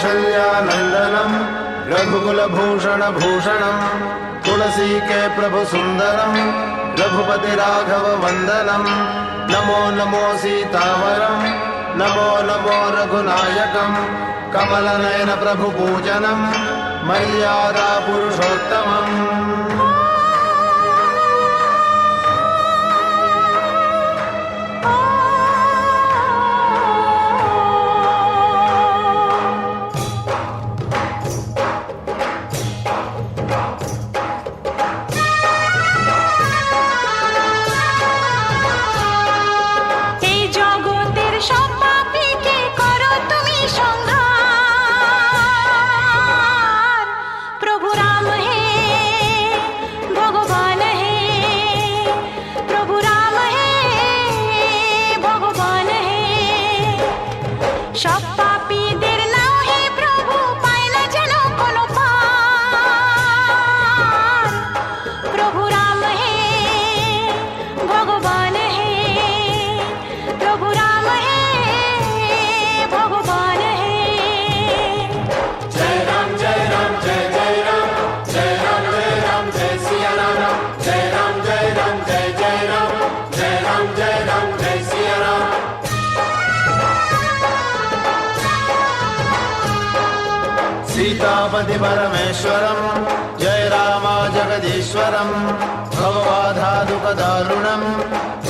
कौसल्यानन्दनम् रघुकुलभूषणभूषणम् तुलसीके प्रभुसुन्दरम् रघुपति राघव नमो नमो सीतावरम् नमो नमो रघुनायकम् कमलनयन प्रभुपूजनम् मर्यादा पुरुषोत्तमम् परमेश्वरं जय राम जगदीश्वरं भवबाधादुकदारुणं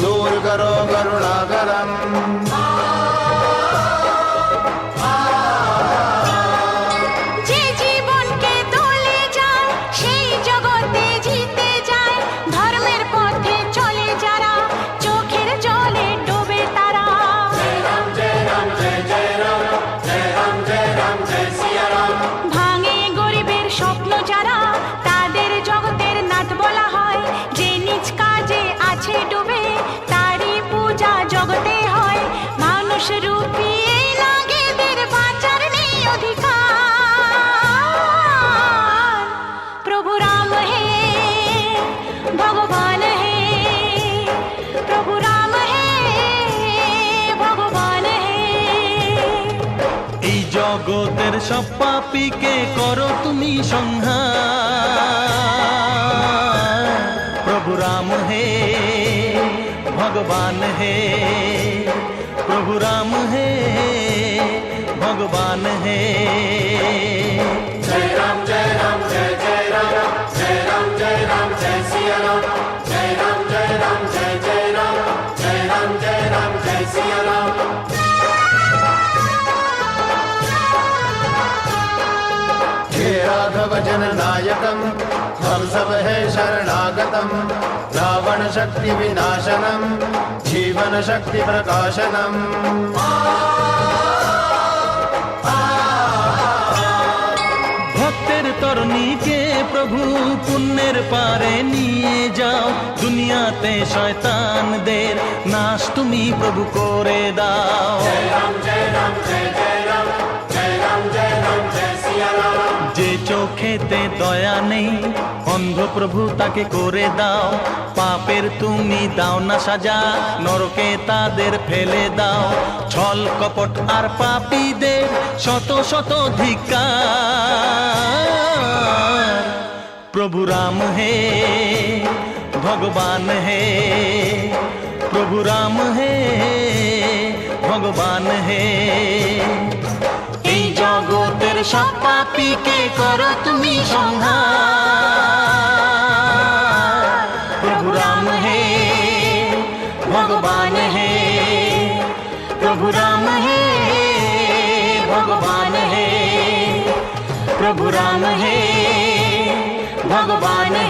दूर्करो करुणाकरम्। জগতের সব পাপীকে করো তুমি সংহার প্রভু রাম হে, ভগবান হে, প্রভু রাম হে, ভগবান হে। हे सब है शरणागतम् रावण शक्ति विनाशनम् जीवन शक्ति प्रकाशनम् ভক্তের তরণীকে প্রভু পুণ্যের পারে নিয়ে যাও দুনিয়াতে শয়তানদের নাশ তুমি প্রভু করে দাও চোখেতে দয়া নেই। অন্ধ প্রভু তাকে করে দাও। পাপের তুমি দাও না সাজা, নরকে তাদের ফেলে দাও। ছল কপট আর পাপীদের শত শত ধিক্কার প্রভু রাম হে, ভগবান হে, প্রভু রাম হে, ভগবান হে। সব পাপীকে করো তুমি সংহার প্রভু রাম হে ভগবান হে প্রভু রাম হে ভগবান হে প্রভু রাম হে ভগবান হে